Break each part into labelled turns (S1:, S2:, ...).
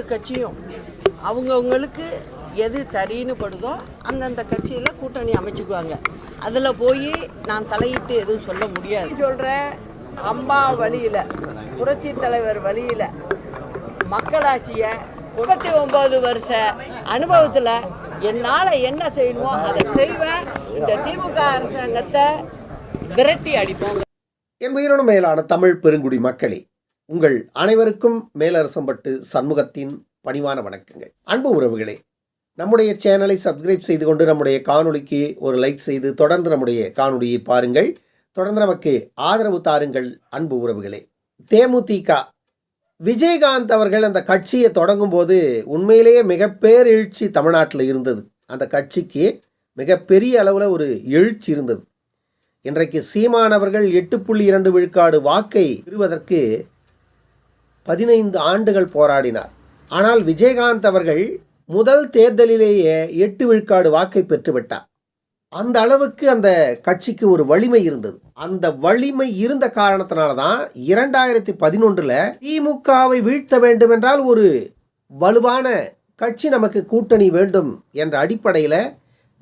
S1: ஒவ்வொரு கட்சியும் அவங்கவுங்களுக்கு எது சரின்னு படுதோ அந்தந்த கட்சியில் கூட்டணி அமைச்சுக்குவாங்க. அதில் போய் நான் தலையிட்டு எதுவும் சொல்ல முடியாது. சொல்கிறேன் அம்மா வழியில் புரட்சி தலைவர் வழியில் மக்களாட்சியை முப்பத்தி ஒன்பது வருஷ அனுபவத்தில் என்னால் என்ன செய்யணுமோ அதை செய்வேன். இந்த திமுக அரசாங்கத்தை விரட்டி அடிப்போம்.
S2: என் உயிரோடு மேலான தமிழ் பெருங்குடி மக்களே உங்கள் அனைவருக்கும் மேலரசம்பட்டு சண்முகத்தின் பணிவான வணக்கங்கள். அன்பு உறவுகளே நம்முடைய சேனலை சப்ஸ்கிரைப் செய்து கொண்டு நம்முடைய காணொளிக்கு ஒரு லைக் செய்து தொடர்ந்து நம்முடைய காணொலியை பாருங்கள். தொடர்ந்து நமக்கு ஆதரவு தாருங்கள் அன்பு உறவுகளே. தேமுதிக விஜயகாந்த் அவர்கள் அந்த கட்சியை தொடங்கும் போது உண்மையிலேயே மிக எழுச்சி தமிழ்நாட்டில் இருந்தது. அந்த கட்சிக்கு மிகப்பெரிய அளவில் ஒரு எழுச்சி இருந்தது. இன்றைக்கு சீமானவர்கள் எட்டு புள்ளி இரண்டு விழுக்காடு வாக்கை பெறுவதற்கு பதினைந்து ஆண்டுகள் போராடினார். ஆனால் விஜயகாந்த் அவர்கள் முதல் தேர்தலிலேயே எட்டு விழுக்காடு வாக்கை பெற்றுவிட்டார் அந்த அளவுக்கு அந்த கட்சிக்கு ஒரு வலிமை இருந்தது. அந்த வலிமை இருந்த காரணத்தினால தான் இரண்டாயிரத்தி பதினொன்றில் திமுகவை வீழ்த்த வேண்டும் என்றால் ஒரு வலுவான கட்சி நமக்கு கூட்டணி வேண்டும் என்ற அடிப்படையில்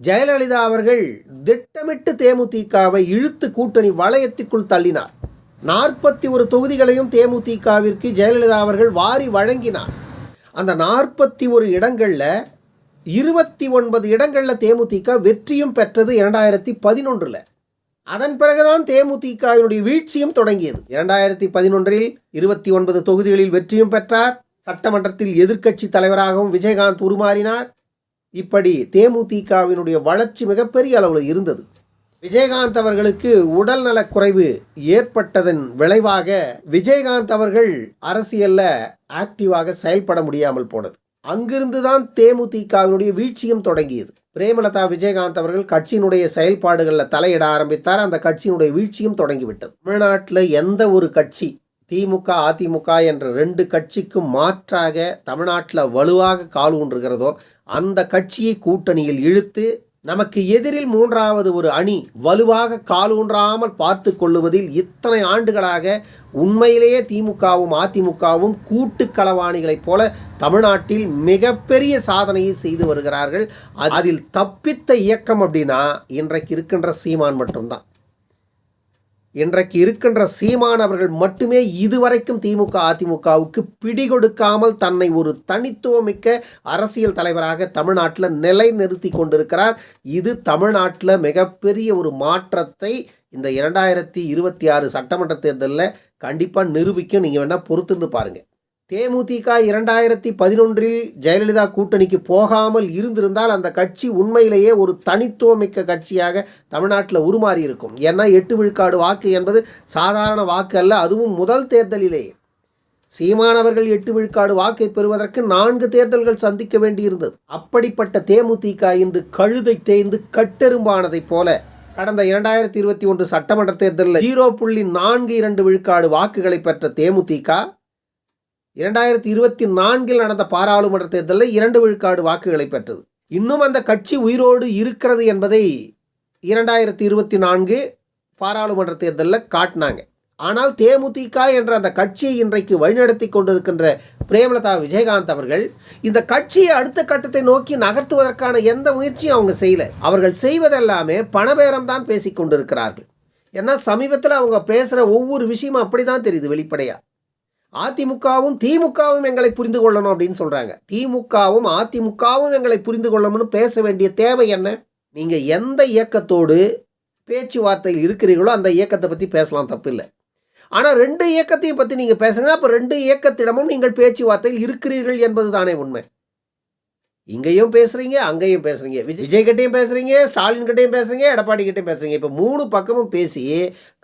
S2: ஜெயலலிதா அவர்கள் திட்டமிட்டு தேமுதிகவை இழுத்து கூட்டணி வளையத்திற்குள் தள்ளினார். நாற்பத்தி ஒரு தொகுதிகளையும் தேமுதிகவிற்கு ஜெயலலிதா அவர்கள் வாரி வழங்கினார். அந்த நாற்பத்தி ஒரு இடங்களில் இருபத்தி ஒன்பது இடங்களில் தேமுதிக வெற்றியும் பெற்றது இரண்டாயிரத்தி பதினொன்றில். அதன் பிறகுதான் தேமுதிகவினுடைய வீழ்ச்சியும் தொடங்கியது. இரண்டாயிரத்தி பதினொன்றில் இருபத்தி ஒன்பது தொகுதிகளில் வெற்றியும் பெற்றார். சட்டமன்றத்தில் எதிர்க்கட்சி தலைவராகவும் விஜயகாந்த் உருமாறினார். இப்படி தேமுதிகவினுடைய வளர்ச்சி மிகப்பெரிய அளவில் இருந்தது. விஜயகாந்த் அவர்களுக்கு உடல் குறைவு ஏற்பட்டதன் விளைவாக விஜயகாந்த் அவர்கள் அரசியல்ல ஆக்டிவாக செயல்பட முடியாமல் போனது. அங்கிருந்து தான் தேமுதிகவினுடைய வீழ்ச்சியும் தொடங்கியது. பிரேமலதா விஜயகாந்த் அவர்கள் கட்சியினுடைய செயல்பாடுகளில் தலையிட ஆரம்பித்தார். அந்த கட்சியினுடைய வீழ்ச்சியும் தொடங்கிவிட்டது. தமிழ்நாட்டில் எந்த ஒரு கட்சி திமுக அதிமுக என்ற ரெண்டு கட்சிக்கும் மாற்றாக தமிழ்நாட்டில் வலுவாக கால் ஊன்றுகிறதோ அந்த கட்சியை கூட்டணியில் இழுத்து நமக்கு எதிரில் மூன்றாவது ஒரு அணி வலுவாக காலூன்றாமல் பார்த்து கொள்ளுவதில் இத்தனை ஆண்டுகளாக உண்மையிலேயே திமுகவும் அதிமுகவும் கூட்டு களவாணிகளைப் போல தமிழ்நாட்டில் மிகப்பெரிய சாதனையை செய்து வருகிறார்கள். அதில் தப்பித்த இயக்கம் அப்படின்னா இன்றைக்கு இருக்கின்ற சீமான் மட்டும்தான். இன்றைக்கு இருக்கின்ற சீமான் அவர்கள் மட்டுமே இதுவரைக்கும் திமுக அதிமுகவுக்கு பிடி கொடுக்காமல் தன்னை ஒரு தனித்துவமிக்க அரசியல் தலைவராக தமிழ்நாட்டில் நிலைநிறுத்தி கொண்டிருக்கிறார். இது தமிழ்நாட்டில் மிகப்பெரிய ஒரு மாற்றத்தை இந்த இரண்டாயிரத்தி இருபத்தி ஆறு சட்டமன்ற தேர்தலில் கண்டிப்பாக நிரூபிக்கும். நீங்கள் வேணால் பொறுத்திருந்து பாருங்கள் தேமுதிக இரண்டாயிரத்தி பதினொன்றில் ஜெயலலிதா கூட்டணிக்கு போகாமல் இருந்திருந்தால் அந்த கட்சி உண்மையிலேயே ஒரு தனித்துவமிக்க கட்சியாக தமிழ்நாட்டில் உருமாறி இருக்கும் ஏன்னா எட்டு விழுக்காடு வாக்கு என்பது சாதாரண வாக்கு அல்ல அதுவும் முதல் தேர்தலிலேயே சீமானவர்கள் எட்டு விழுக்காடு வாக்கை பெறுவதற்கு நான்கு தேர்தல்கள் சந்திக்க வேண்டியிருந்தது. அப்படிப்பட்ட தேமுதிக இன்று கழுதை தேய்ந்து கட்டெரும்பானதைப் போல கடந்த இரண்டாயிரத்தி இருபத்தி ஒன்று சட்டமன்ற தேர்தலில் ஜீரோ புள்ளி நான்கு இரண்டு விழுக்காடு வாக்குகளை பெற்ற தேமுதிக இரண்டாயிரத்தி இருபத்தி நான்கில் நடந்த பாராளுமன்ற தேர்தலில் இரண்டு விழுக்காடு வாக்குகளை பெற்றது. இன்னும் அந்த கட்சி உயிரோடு இருக்கிறது என்பதை இரண்டாயிரத்தி இருபத்தி நான்கு பாராளுமன்ற தேர்தலில் காட்டினாங்க. ஆனால் தேமுதிக என்ற அந்த கட்சியை இன்றைக்கு வழிநடத்தி கொண்டிருக்கின்ற பிரேமலதா விஜயகாந்த் அவர்கள் இந்த கட்சியை அடுத்த கட்டத்தை நோக்கி நகர்த்துவதற்கான எந்த முயற்சியும் அவங்க செய்யலை. அவர்கள் செய்வதெல்லாமே பணபேரம் தான் பேசி கொண்டிருக்கிறார்கள். ஏன்னா சமீபத்தில் அவங்க பேசுகிற ஒவ்வொரு விஷயமும் அப்படி தான் தெரியுது வெளிப்படையாக அதிமுகவும் திமுகவும் எங்களை புரிந்து கொள்ளணும் அப்படின்னு சொல்கிறாங்க திமுகவும் அதிமுகவும் எங்களை புரிந்து கொள்ளணும்னு பேச வேண்டிய தேவை என்ன? நீங்கள் எந்த இயக்கத்தோடு பேச்சுவார்த்தையில் இருக்கிறீர்களோ அந்த இயக்கத்தை பற்றி பேசலாம் தப்பில்லை. ஆனால் ரெண்டு இயக்கத்தையும் பற்றி நீங்கள் பேசுங்கன்னா அப்போ ரெண்டு இயக்கத்திடமும் நீங்கள் பேச்சுவார்த்தையில் இருக்கிறீர்கள் என்பது தானே உண்மை. இங்கேயும் பேசுகிறீங்க அங்கேயும் பேசுகிறீங்க விஜய் விஜய்கிட்டையும் பேசுகிறீங்க ஸ்டாலின்கிட்டையும் ஸ்டாலின் கிட்டையும் பேசுறீங்க எடப்பாடி கிட்டையும் இப்போ மூணு பக்கமும் பேசி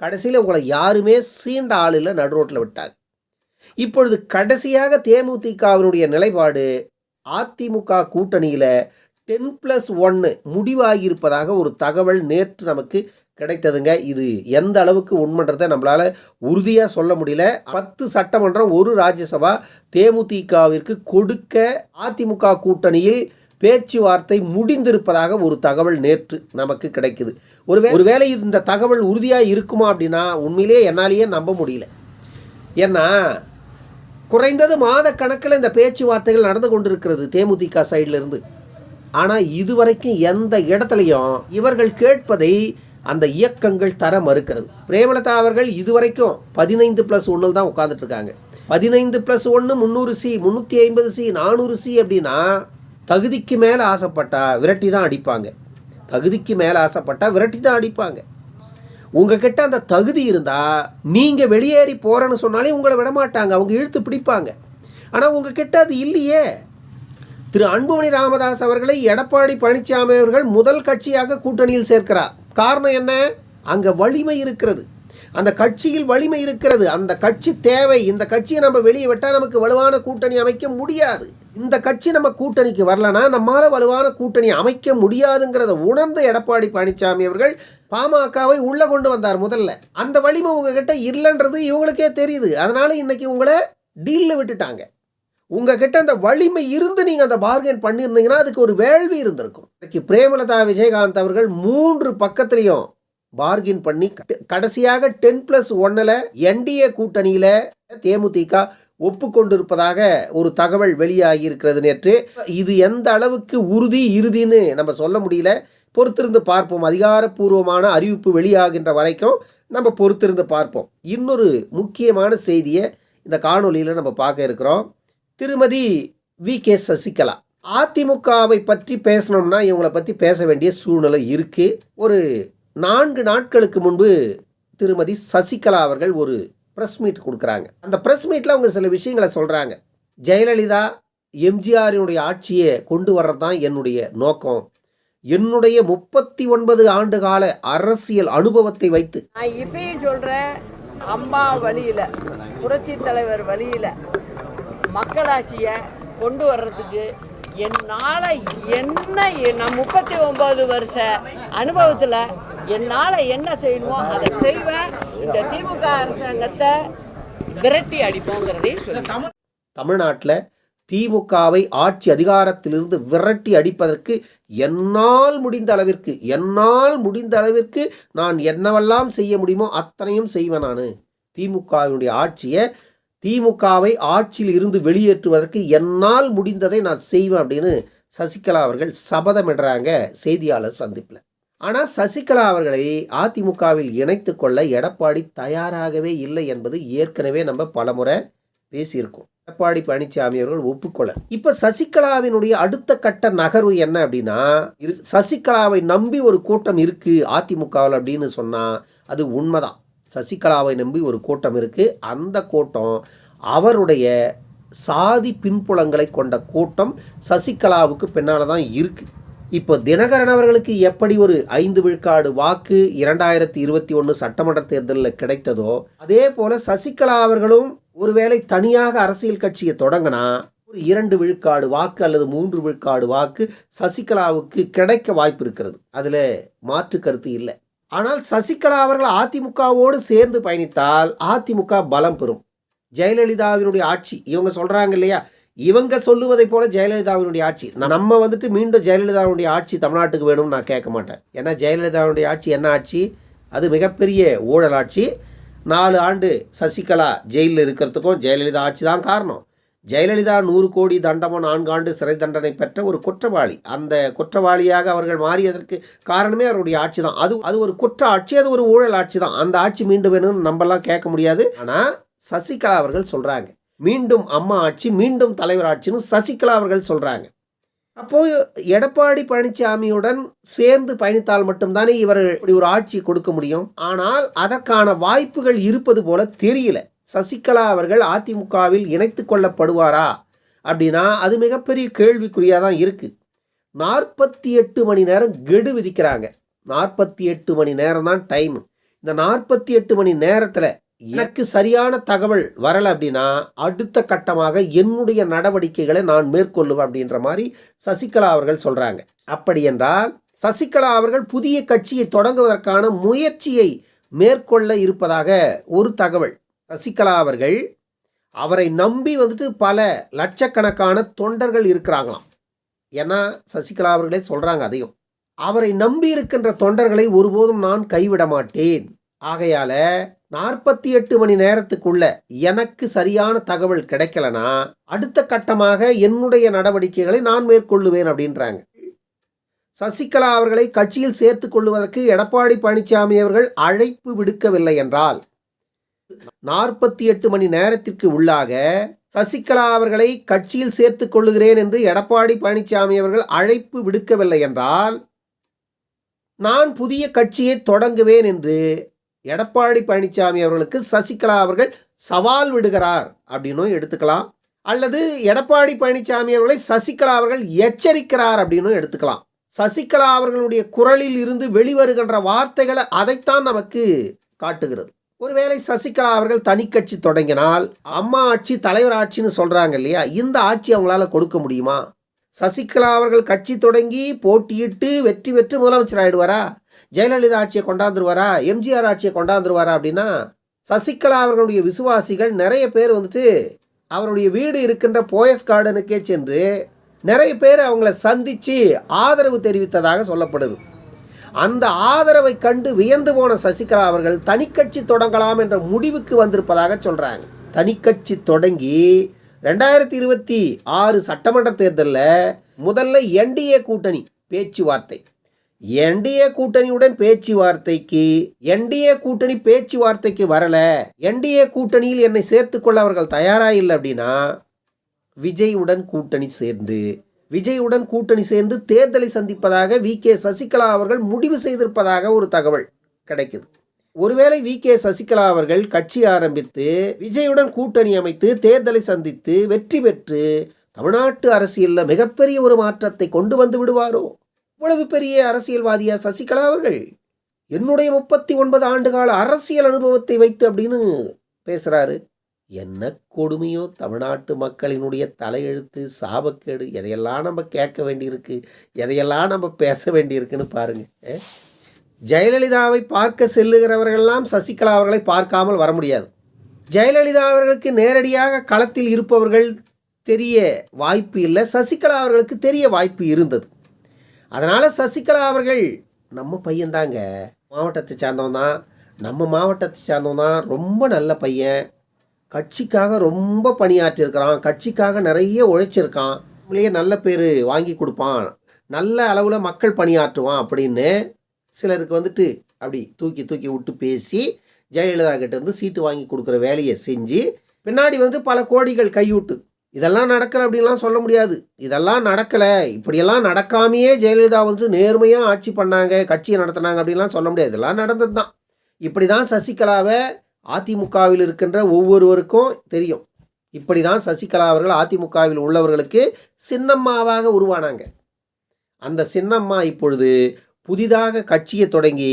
S2: கடைசியில் உங்களை யாருமே சீண்ட ஆளில் நடு ரோட்டில் விட்டாங்க. இப்பொழுது கடைசியாக தேமுதிகவினுடைய நிலைப்பாடு அதிமுக கூட்டணியில் டென் ப்ளஸ் ஒன்று முடிவாகியிருப்பதாக ஒரு தகவல் நேற்று நமக்கு கிடைத்ததுங்க. இது எந்த அளவுக்கு உண்மைன்றதை நம்மளால் உறுதியாக சொல்ல முடியல. பத்து சட்டமன்றம் ஒரு ராஜ்யசபா தேமுதிகவிற்கு கொடுக்க அதிமுக கூட்டணியில் பேச்சுவார்த்தை முடிந்திருப்பதாக ஒரு தகவல் நேற்று நமக்கு கிடைக்குது. ஒருவே ஒருவேளை இந்த தகவல் உறுதியாக இருக்குமா அப்படின்னா உண்மையிலேயே என்னாலேயே நம்ப முடியல. ஏன்னா குறைந்தது மாத கணக்கில் இந்த பேச்சுவார்த்தைகள் நடந்து கொண்டிருக்கிறது தேமுதிக சைடுல இருந்து ஆனால் இதுவரைக்கும் எந்த இடத்துலையும் இவர்கள் கேட்பதை அந்த இயக்கங்கள் தர மறுக்கிறது. பிரேமலதா அவர்கள் இதுவரைக்கும் பதினைந்து ப்ளஸ் ஒன்றில் தான் உட்காந்துட்டு இருக்காங்க பதினைந்து ப்ளஸ் ஒன்று முந்நூறு சி முந்நூற்றி ஐம்பது சி நானூறு சி அப்படின்னா தகுதிக்கு மேலே ஆசைப்பட்டா விரட்டி தான் அடிப்பாங்க. தகுதிக்கு மேலே ஆசைப்பட்டா விரட்டி தான் அடிப்பாங்க. உங்ககிட்ட அந்த தகுதி இருந்தால் நீங்கள் வெளியேறி போகிறேன்னு சொன்னாலே உங்களை விட மாட்டாங்க அவங்க இழுத்து பிடிப்பாங்க. ஆனால் உங்ககிட்ட அது இல்லையே. திரு அன்புமணி ராமதாஸ் அவர்களை எடப்பாடி பழனிசாமி அவர்கள் முதல் கட்சியாக கூட்டணியில் சேர்க்கிறார். காரணம் என்ன? அங்கே வலிமை இருக்கிறது. அந்த கட்சியில் வலிமை இருக்கிறது. அந்த கட்சி தேவை. இந்த கட்சியை நம்ம வெளியே விட்டால் நமக்கு வலுவான கூட்டணி அமைக்க முடியாது. இந்த கட்சி நம்ம கூட்டணிக்கு வரலனா நம்மால் வலுவான கூட்டணி அமைக்க முடியாதுங்கிறத உணர்ந்து எடப்பாடி பழனிசாமி அவர்கள் பாமகவை உள்ளே கொண்டு வந்தார் முதல்ல. அந்த வலிமை உங்ககிட்ட இல்லைன்றது இவங்களுக்கே தெரியுது. அதனால இன்னைக்கு உங்களை டீலில் விட்டுட்டாங்க. உங்ககிட்ட அந்த வலிமை இருந்து நீங்கள் அந்த பார்கெயின் பண்ணியிருந்தீங்கன்னா அதுக்கு ஒரு வேள்வி இருந்திருக்கும். இன்றைக்கி பிரேமலதா விஜயகாந்த் அவர்கள் மூன்று பக்கத்துலேயும் பார்கின் பண்ணி கடைசியாக டென் பிளஸ் ஒன்னில் என்டிஏ கூட்டணியில் தேமுதிக ஒப்புக்கொண்டிருப்பதாக ஒரு தகவல் வெளியாகி இருக்கிறது நேற்று. இது எந்த அளவுக்கு உறுதி இறுதின்னு நம்ம சொல்ல முடியல. பொறுத்திருந்து பார்ப்போம். அதிகாரப்பூர்வமான அறிவிப்பு வெளியாகின்ற வரைக்கும் நம்ம பொறுத்திருந்து பார்ப்போம். இன்னொரு முக்கியமான செய்தியை இந்த காணொளியில் நம்ம பார்க்க இருக்கிறோம். திருமதி வி. கே. சசிகலா. அதிமுகவை பற்றி பேசணும்னா இவங்களை பற்றி பேச வேண்டிய சூழ்நிலை இருக்குது ஒரு நான்கு நாட்களுக்கு முன்பு திருமதி சசிகலா அவர்கள் ஒரு ப்ரெஸ் மீட் கொடுக்குறாங்க. அந்த ப்ரெஸ் மீட்டில் அவங்க சில விஷயங்களை சொல்கிறாங்க ஜெயலலிதா எம்ஜிஆரினுடைய ஆட்சியை கொண்டு வர்றது தான் என்னுடைய நோக்கம். என்னுடைய முப்பத்தி ஒன்பது ஆண்டு கால அரசியல் அனுபவத்தை வைத்து.
S1: நான் இப்பயும் சொல்றேன் அம்மா வழியில புரட்சி தலைவர் வழியில மக்களாட்சியை கொண்டு வர்றதுக்கு என்னால் என்ன நான் முப்பத்தி ஒன்பது வருஷ அனுபவத்தில் என்னால் என்ன செய்யணுமோ அதை செய்வேன். இந்த திமுக அரசாங்கத்தை விரட்டி அடிப்போங்கிறதையும் சொல்லி
S2: தமிழ்நாட்டில் திமுகவை ஆட்சி அதிகாரத்திலிருந்து விரட்டி அடிப்பதற்கு என்னால் முடிந்த அளவிற்கு என்னால் முடிந்த அளவிற்கு நான் என்னவெல்லாம் செய்ய முடியுமோ அத்தனையும் செய்வேன் நான். திமுகவினுடைய ஆட்சியை திமுகவை ஆட்சியில் இருந்து வெளியேற்றுவதற்கு என்னால் முடிந்ததை நான் செய்வேன் அப்படின்னு சசிகலா அவர்கள் சபதமிடுறாங்க செய்தியாளர் சந்திப்பில். ஆனால் சசிகலா அவர்களை அதிமுகவில் இணைத்து கொள்ள எடப்பாடி தயாராகவே இல்லை என்பது ஏற்கனவே நம்ம பலமுறை பேசியிருக்கோம். எடப்பாடி பழனிசாமி அவர்கள் ஒப்புக்கொள்ள. இப்ப சசிகலாவினுடைய அடுத்த கட்ட நகர்வு என்ன அப்படின்னா இது சசிகலாவை நம்பி ஒரு கூட்டம் இருக்கு அதிமுகவில் அப்படின்னு சொன்னா அது உண்மைதான். சசிகலாவை நம்பி ஒரு கூட்டம் இருக்கு. அந்த கூட்டம் அவருடைய சாதி பின்புலங்களை கொண்ட கூட்டம் சசிகலாவுக்கு பின்னால் தான் இருக்கு. இப்போ தினகரன் அவர்களுக்கு எப்படி ஒரு ஐந்து விழுக்காடு வாக்கு இரண்டாயிரத்தி இருபத்தி ஒன்று சட்டமன்ற தேர்தலில் கிடைத்ததோ அதே போல சசிகலா அவர்களும் ஒருவேளை தனியாக அரசியல் கட்சியை தொடங்கினா ஒரு இரண்டு விழுக்காடு வாக்கு அல்லது மூன்று விழுக்காடு வாக்கு சசிகலாவுக்கு கிடைக்க வாய்ப்பு இருக்கிறது. அதில் மாற்று கருத்து இல்லை. ஆனால் சசிகலா அவர்கள் அதிமுகவோடு சேர்ந்து பயணித்தால் அதிமுக பலம் பெறும். ஜெயலலிதாவினுடைய ஆட்சி இவங்க சொல்கிறாங்க இல்லையா? இவங்க சொல்லுவதை போல ஜெயலலிதாவினுடைய ஆட்சி. நம்ம வந்துட்டு மீண்டும் ஜெயலலிதாவுடைய ஆட்சி தமிழ்நாட்டுக்கு வேணும்னு நான் கேட்க மாட்டேன். ஏன்னா ஜெயலலிதாவுடைய ஆட்சி என்ன ஆட்சி? அது மிகப்பெரிய ஊழல் ஆட்சி. நாலு ஆண்டு சசிகலா ஜெயிலில் இருக்கிறதுக்கும் ஜெயலலிதா ஆட்சி தான் காரணம். ஜெயலலிதா நூறு கோடி தண்டமும் நான்கு ஆண்டு சிறை தண்டனை பெற்ற ஒரு குற்றவாளி. அந்த குற்றவாளியாக அவர்கள் மாறியதற்கு காரணமே அவருடைய ஆட்சி தான் அது அது ஒரு குற்ற ஆட்சி அது ஒரு ஊழல் ஆட்சி தான் அந்த ஆட்சி மீண்டும் வேணும்னு நம்மலாம் கேட்க முடியாது. ஆனால் சசிகலா அவர்கள் சொல்கிறாங்க மீண்டும் அம்மா ஆட்சி மீண்டும் தலைவர் ஆட்சின்னு சசிகலா அவர்கள் சொல்கிறாங்க அப்போ எடப்பாடி பழனிசாமியுடன் சேர்ந்து பயணித்தால் மட்டும்தானே இவர்கள் இப்படி ஒரு ஆட்சி கொடுக்க முடியும். ஆனால் அதற்கான வாய்ப்புகள் இருப்பது போல தெரியல. சசிகலா அவர்கள் அதிமுகவில் இணைத்து கொள்ளப்படுவாரா அப்படின்னா அது மிகப்பெரிய கேள்விக்குறியாக தான் இருக்குது நாற்பத்தி எட்டு மணி நேரம் கெடு விதிக்கிறாங்க. நாற்பத்தி எட்டு மணி நேரம் தான் டைம் இந்த நாற்பத்தி எட்டு மணி நேரத்தில் எனக்கு சரியான தகவல் வரலை அப்படின்னா அடுத்த கட்டமாக என்னுடைய நடவடிக்கைகளை நான் மேற்கொள்ளுவேன் அப்படின்ற மாதிரி சசிகலா அவர்கள் சொல்கிறாங்க அப்படி என்றால் சசிகலா அவர்கள் புதிய கட்சியை தொடங்குவதற்கான முயற்சியை மேற்கொள்ள இருப்பதாக ஒரு தகவல். சசிகலா அவர்கள் அவரை நம்பி வந்துட்டு பல லட்சக்கணக்கான தொண்டர்கள் இருக்கிறாங்களாம். ஏன்னா சசிகலா அவர்களே சொல்கிறாங்க அதையும். அவரை நம்பி இருக்கின்ற தொண்டர்களை ஒருபோதும் நான் கைவிட மாட்டேன். ஆகையால் நாற்பத்தி எட்டு மணி நேரத்துக்குள்ள எனக்கு சரியான தகவல் கிடைக்கலனா அடுத்த கட்டமாக என்னுடைய நடவடிக்கைகளை நான் மேற்கொள்ளுவேன் அப்படின்றாங்க. சசிகலா அவர்களை கட்சியில் சேர்த்து கொள்வதற்கு எடப்பாடி பழனிசாமி அவர்கள் அழைப்பு விடுக்கவில்லை என்றால் நாற்பத்தி எட்டு மணி நேரத்திற்கு உள்ளாக சசிகலா அவர்களை கட்சியில் சேர்த்துக் கொள்ளுகிறேன் என்று எடப்பாடி பழனிசாமி அவர்கள் அழைப்பு விடுக்கவில்லை என்றால் நான் புதிய கட்சியை தொடங்குவேன் என்று எடப்பாடி பழனிசாமி அவர்களுக்கு சசிகலா அவர்கள் சவால் விடுகிறார் அப்படின்னும் எடுத்துக்கலாம். அல்லது எடப்பாடி பழனிசாமி அவர்களை சசிகலா அவர்கள் எச்சரிக்கிறார் அப்படின்னும் எடுத்துக்கலாம். சசிகலா அவர்களுடைய குரலில் இருந்து வெளிவருகின்ற வார்த்தைகளை அதைத்தான் நமக்கு காட்டுகிறது. ஒருவேளை சசிகலா அவர்கள் தனி கட்சி தொடங்கினால் அம்மா ஆட்சி தலைவர் ஆட்சின்னு சொல்கிறாங்க இல்லையா? இந்த ஆட்சி அவங்களால கொடுக்க முடியுமா? சசிகலா அவர்கள் கட்சி தொடங்கி போட்டியிட்டு வெற்றி பெற்று முதலமைச்சர் ஆயிடுவாரா? ஜெயலலிதா ஆட்சியை கொண்டாந்துருவாரா? எம்ஜிஆர் ஆட்சியை கொண்டாந்துருவாரா அப்படின்னா சசிகலா அவர்களுடைய விசுவாசிகள் நிறைய பேர் வந்துட்டு அவருடைய வீடு இருக்கின்ற போயஸ் கார்டனுக்கே சென்று நிறைய பேர் அவங்கள சந்தித்து ஆதரவு தெரிவித்ததாக சொல்லப்படுது. அந்த ஆதரவை கண்டு வியந்து போன சசிகலா அவர்கள் தனிக்கட்சி தொடங்கலாம் என்ற முடிவுக்கு வந்திருப்பதாக சொல்கிறாங்க தனிக்கட்சி தொடங்கி ரெண்டாயிரத்தி இருபத்தி ஆறு சட்டமன்ற தேர்தலில் முதல்ல என்டிஏ கூட்டணி பேச்சுவார்த்தை. என்டிஏ கூட்டணியுடன் பேச்சுவார்த்தைக்கு என்டிஏ கூட்டணி பேச்சுவார்த்தைக்கு வரல. என்டிஏ கூட்டணியில் என்னை சேர்த்துக்கொள்ள அவர்கள் தயாரா இல்லை அப்படின்னா விஜயுடன் கூட்டணி சேர்ந்து விஜயுடன் கூட்டணி சேர்ந்து தேர்தலை சந்திப்பதாக வி கே சசிகலா அவர்கள் முடிவு செய்திருப்பதாக ஒரு தகவல் கிடைக்குது. ஒருவேளை வி கே சசிகலா அவர்கள் கட்சி ஆரம்பித்து விஜயுடன் கூட்டணி அமைத்து தேர்தலை சந்தித்து வெற்றி பெற்று தமிழ்நாட்டு அரசியலில் மிகப்பெரிய ஒரு மாற்றத்தை கொண்டு வந்து விடுவாரோ? இவ்வளவு பெரிய அரசியல்வாதியா சசிகலா அவர்கள்? என்னுடைய முப்பத்தி ஒன்பது ஆண்டுகால அரசியல் அனுபவத்தை வைத்து அப்படின்னு பேசுறாரு. என்ன கொடுமையோ தமிழ்நாட்டு மக்களினுடைய தலையெழுத்து சாபக்கேடு எதையெல்லாம் நம்ம கேட்க வேண்டியிருக்கு எதையெல்லாம் நம்ம பேச வேண்டியிருக்குன்னு பாருங்க. ஜெயலலிதாவை பார்க்க செல்லுகிறவர்கள்லாம் சசிகலா அவர்களை பார்க்காமல் வர முடியாது. ஜெயலலிதா அவர்களுக்கு நேரடியாக களத்தில் இருப்பவர்கள் தெரிய வாய்ப்பு இல்லை. சசிகலா அவர்களுக்கு தெரிய வாய்ப்பு இருந்தது. அதனால் சசிகலா அவர்கள் நம்ம பையன்தாங்க. மாவட்டத்தை சார்ந்தவன் தான் நம்ம மாவட்டத்தை சார்ந்தவன் தான் ரொம்ப நல்ல பையன். கட்சிக்காக ரொம்ப பணியாற்றியிருக்கிறான். கட்சிக்காக நிறைய உழைச்சிருக்கான். நம்மளையே நல்ல பேர் வாங்கி கொடுப்பான். நல்ல அளவில் மக்கள் பணியாற்றுவான் அப்படின்னு சிலருக்கு வந்துட்டு அப்படி தூக்கி தூக்கி விட்டு பேசி ஜெயலலிதா கிட்டேருந்து சீட்டு வாங்கி கொடுக்குற வேலையை செஞ்சு பின்னாடி வந்து பல கோடிகள் கையூட்டு. இதெல்லாம் நடக்கலை அப்படின்லாம் சொல்ல முடியாது. இதெல்லாம் நடக்கலை. இப்படியெல்லாம் நடக்காமையே ஜெயலலிதா வந்துட்டு நேர்மையாக ஆட்சி பண்ணாங்க கட்சியை நடத்தினாங்க அப்படின்லாம் சொல்ல முடியாது. இதெல்லாம் நடந்தது தான் இப்படி தான் சசிகலாவை அதிமுகவில் இருக்கின்ற ஒவ்வொருவருக்கும் தெரியும். இப்படி தான் சசிகலா அவர்கள் அதிமுகவில் உள்ளவர்களுக்கு சின்னம்மாவாக உருவானாங்க. அந்த சின்னம்மா இப்பொழுது புதிதாக கட்சியை தொடங்கி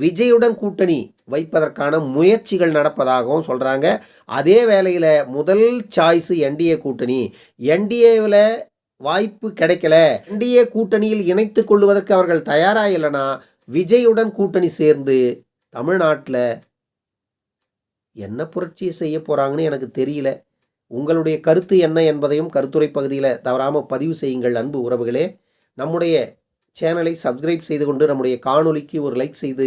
S2: விஜயுடன் கூட்டணி வைப்பதற்கான முயற்சிகள் நடப்பதாகவும் சொல்கிறாங்க அதே வேளையில் முதல் சாய்ஸு என்டிஏ கூட்டணி. என்டிஏவில் வாய்ப்பு கிடைக்கல. என்டிஏ கூட்டணியில் இணைத்து கொள்வதற்கு அவர்கள் தயாராக இல்லைன்னா விஜயுடன் கூட்டணி சேர்ந்து தமிழ்நாட்டில் என்ன புரட்சியை செய்ய போகிறாங்கன்னு எனக்கு தெரியல. உங்களுடைய கருத்து என்ன என்பதையும் கருத்துரை பகுதியில் தவறாமல் பதிவு செய்யுங்கள் அன்பு உறவுகளே. நம்முடைய சேனலை சப்ஸ்கிரைப் செய்து கொண்டு நம்முடைய காணொலிக்கு ஒரு லைக் செய்து